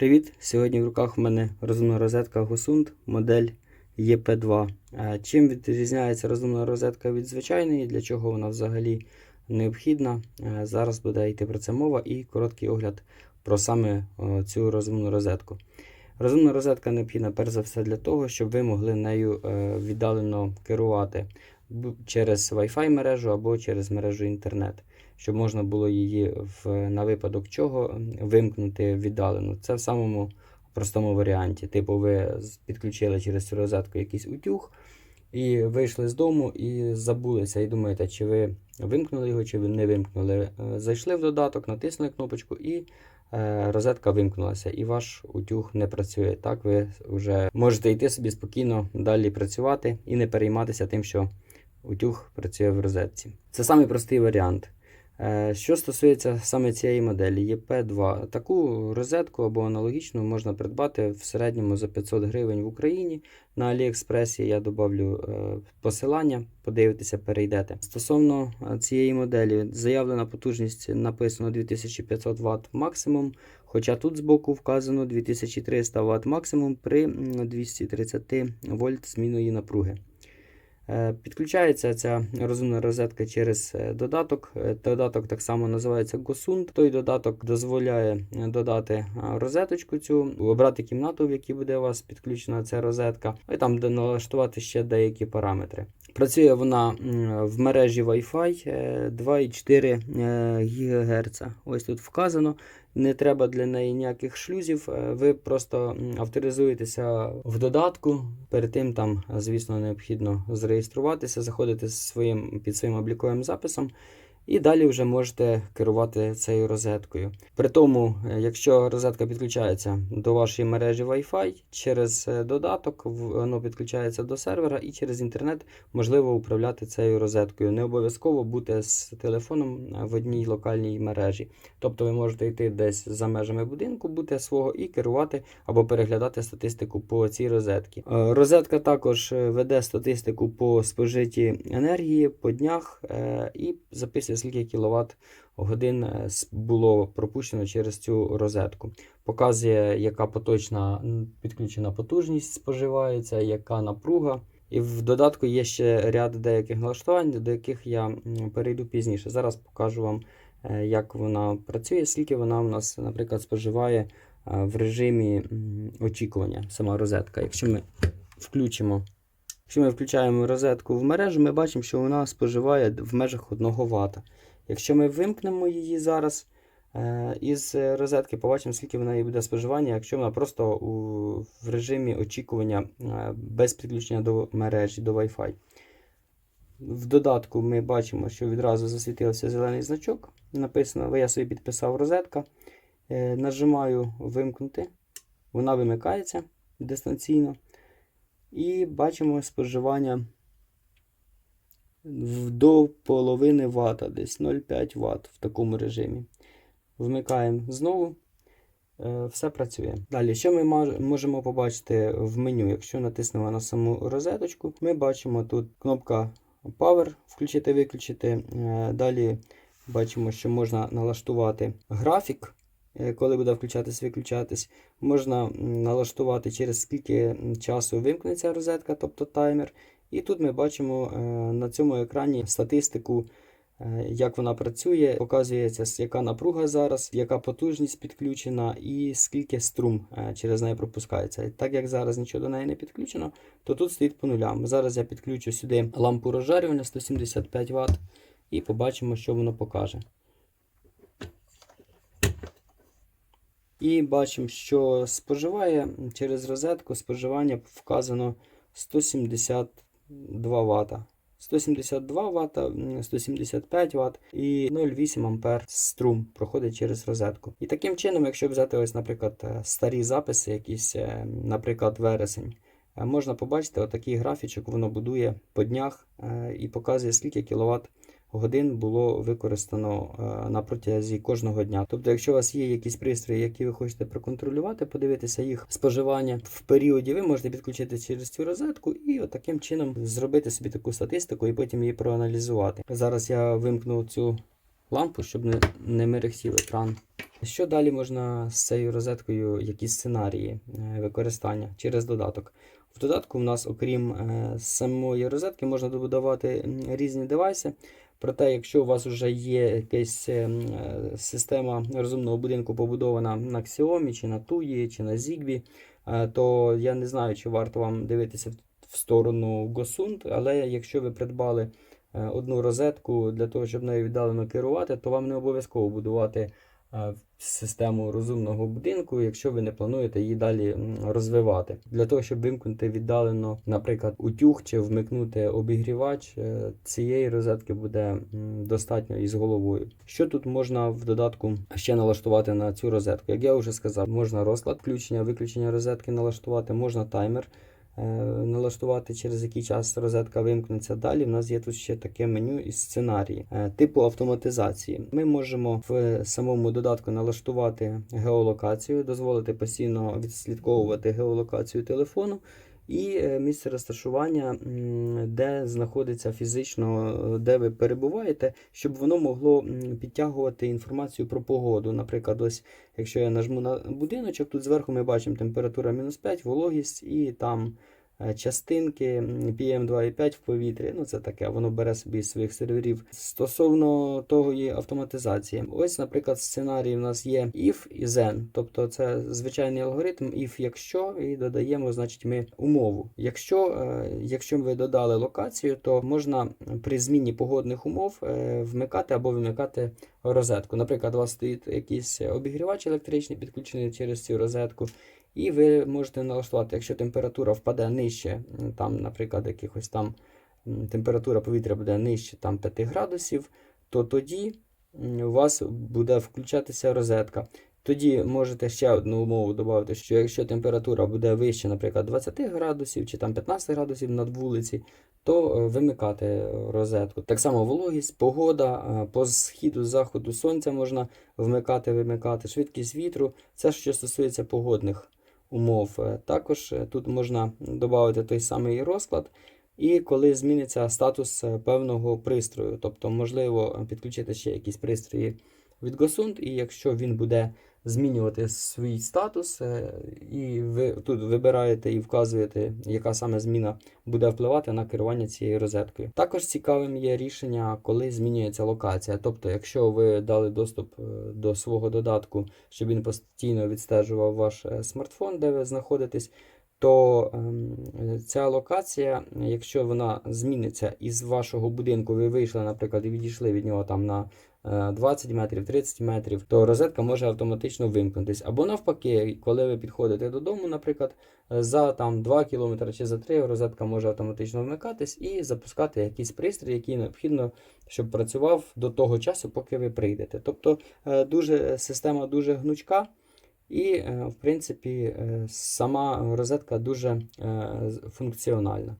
Привіт! Сьогодні в руках в мене розумна розетка Gosund модель EP2. Е, Чим відрізняється розумна розетка від звичайної, для чого вона взагалі необхідна? Е, Зараз буде йти про це мова і короткий огляд про саме цю розумну розетку. Розумна розетка необхідна перш за все для того, щоб ви могли нею е, віддалено керувати через Wi-Fi мережу або через мережу інтернет щоб можна було її в, на випадок чого вимкнути віддалено. Це в самому простому варіанті. Типу, ви підключили через цю розетку якийсь утюг і вийшли з дому і забулися, і думаєте, чи ви вимкнули його, чи ви не вимкнули. Е, Зайшли в додаток, натиснули кнопочку і. е, Розетка вимкнулася, і ваш утюг не працює. Так ви вже можете йти собі спокійно далі працювати і не перейматися тим, що утюг працює в розетці. Це самий простий варіант. Е, Що стосується саме цієї моделі ЄП2, таку розетку або аналогічну можна придбати в середньому за 500 гривень в Україні. На Аліекспресі я добавлю е, посилання, подивитеся, перейдете. Стосовно е, цієї моделі, заявлена потужність написано 2500 Вт максимум, хоча тут збоку вказано 2300 Вт максимум при 230 вольт змінної напруги. Е, Підключається ця розумна розетка через е, додаток. Е, Додаток так само називається Gosund. Той додаток дозволяє додати розеточку цю, обрати кімнату, в якій буде у вас підключена ця розетка, і там налаштувати ще деякі параметри. Працює вона в мережі Wi-Fi е, 2,4 е, ГГц. Ось тут вказано. Не треба для неї ніяких шлюзів. е, Ви просто авторизуєтеся в додатку. Перед тим там, е, звісно, необхідно зареєструватися, заходити своїм під своїм обліковим записом. І далі вже можете керувати цією розеткою. При тому, е, якщо розетка підключається до вашої мережі Wi-Fi, через е, додаток воно підключається до сервера і через інтернет можливо управляти цією розеткою. Не обов'язково бути з телефоном е, в одній локальній мережі. Тобто ви можете йти десь за межами будинку, бути свого і керувати або переглядати статистику по цій розетці. Розетка також веде статистику по спожитій енергії по днях і записує, скільки кіловат годин е, було пропущено через цю розетку. Показує, яка поточна підключена потужність споживається, яка напруга. І в додатку є ще ряд деяких налаштувань, до яких я перейду пізніше. Зараз покажу вам, е, як вона працює, скільки вона у нас, наприклад, споживає е, в режимі очікування, сама розетка. Якщо ми включимо, якщо ми включаємо розетку в мережу, ми бачимо, що вона споживає в межах 1 Вт. Якщо ми вимкнемо її зараз е, із розетки, побачимо, скільки в неї буде споживання, якщо вона просто у, в режимі очікування е, без підключення до мережі, до Wi-Fi. В додатку ми бачимо, що відразу засвітився зелений значок. Написано, я собі підписав розетка. Е, Нажимаю вимкнути. Вона вимикається дистанційно. І бачимо споживання до половини вата, десь 0,5 Вт в такому режимі. Вмикаємо знову. Е, Все працює. Далі, що ми можемо побачити в меню? Якщо натиснемо на саму розеточку, ми бачимо тут кнопка Power, включити, виключити. Е, Далі бачимо, що можна налаштувати графік, коли буде включатись, виключатись. Можна налаштувати через скільки часу вимкнеться розетка, тобто таймер. І тут ми бачимо е, на цьому екрані статистику, е, як вона працює. Показується, яка напруга зараз, яка потужність підключена і скільки струм е, через неї пропускається. Так як зараз нічого до неї не підключено, то тут стоїть по нулям. Зараз я підключу сюди лампу розжарювання 175 Вт і побачимо, що воно покаже. І бачимо, що споживає через розетку споживання вказано 172 Вт. 172 Вт, 175 Вт і 0,8 ампер струм проходить через розетку. І таким чином, якщо взяти, ось, наприклад, е, старі записи, якісь, е, наприклад, вересень, е, можна побачити отакий графічок, воно будує по днях і показує, скільки кіловат годин було використано е, на протязі кожного дня. Тобто, якщо у вас є якісь пристрої, які ви хочете проконтролювати, подивитися їх споживання в періоді, ви можете підключити через цю розетку і таким чином зробити собі таку статистику і потім її проаналізувати. Зараз я вимкну цю лампу, щоб не, не мерехтів екран. Що далі можна з цією розеткою, які сценарії е, використання через додаток? В додатку в нас, окрім е, самої розетки, можна додавати м, різні девайси. Проте, якщо у вас вже є якась е, е, система розумного будинку побудована на Xiaomi, чи на Tuyi, чи на Zigbee, е, то я не знаю, чи варто вам дивитися в- сторону Gosund, але якщо ви придбали одну розетку для того, щоб нею віддалено керувати, то вам не обов'язково будувати е, систему розумного будинку, якщо ви не плануєте її далі розвивати. Для того, щоб вимкнути віддалено, наприклад, утюг чи вмикнути обігрівач, е, цієї розетки буде достатньо із головою. Що тут можна в додатку ще налаштувати на цю розетку? Як я вже сказав, можна розклад включення, виключення розетки налаштувати, можна таймер налаштувати, через який час розетка вимкнеться. Далі в нас є тут ще таке меню і сценарії е, типу автоматизації. Ми можемо в самому додатку налаштувати геолокацію, дозволити постійно відслідковувати геолокацію телефону. І е, місце розташування, де знаходиться фізично, е, де ви перебуваєте, щоб воно могло підтягувати інформацію про погоду. Наприклад, ось якщо я нажму на будиночок, тут зверху ми бачимо температура мінус 5, вологість і там частинки м, PM2,5 в повітрі. Ну, це таке, воно бере собі своїх серверів. Стосовно того є автоматизації. Ось, наприклад, сценарій у нас є if і then. Тобто це звичайний алгоритм if якщо, і додаємо, значить, ми умову. Якщо, е, якщо ви додали локацію, то можна при зміні погодних умов е, вмикати або вимикати розетку. Наприклад, у вас стоїть якийсь обігрівач електричний, підключений через цю розетку. І ви можете налаштувати, якщо температура впаде нижче, там, наприклад, якихось там температура повітря буде нижче там, 5 градусів, то тоді у вас буде включатися розетка. Тоді можете ще одну умову додати, що якщо температура буде вище, наприклад, 20 градусів чи там 15 градусів над вулиці, то е, вимикати розетку. Так само вологість, погода, е, по східу, заходу сонця можна вмикати, вимикати, швидкість вітру. Це що стосується погодних умов. Е, Також е, тут можна додати той самий розклад. І коли зміниться статус е, певного пристрою, тобто можливо підключити ще якісь пристрої від Gosund, і якщо він буде змінювати свій статус, е, і ви тут вибираєте і вказуєте, яка саме зміна буде впливати на керування цією розеткою. Також цікавим є рішення, коли змінюється локація. Тобто, якщо ви дали доступ е, до свого додатку, щоб він постійно відстежував ваш е, смартфон, де ви знаходитесь. То ем, ця локація, якщо вона зміниться із вашого будинку, ви вийшли, наприклад, і відійшли від нього там на е, 20 метрів, 30 метрів, то розетка може автоматично вимкнутись. Або навпаки, коли ви підходите додому, наприклад, е, за там 2 км чи за 3 розетка може автоматично вмикатись і запускати якийсь пристрій, який необхідно, щоб працював до того часу, поки ви прийдете. Тобто е, дуже система дуже гнучка. І, е, в принципі, е, сама розетка дуже е, функціональна.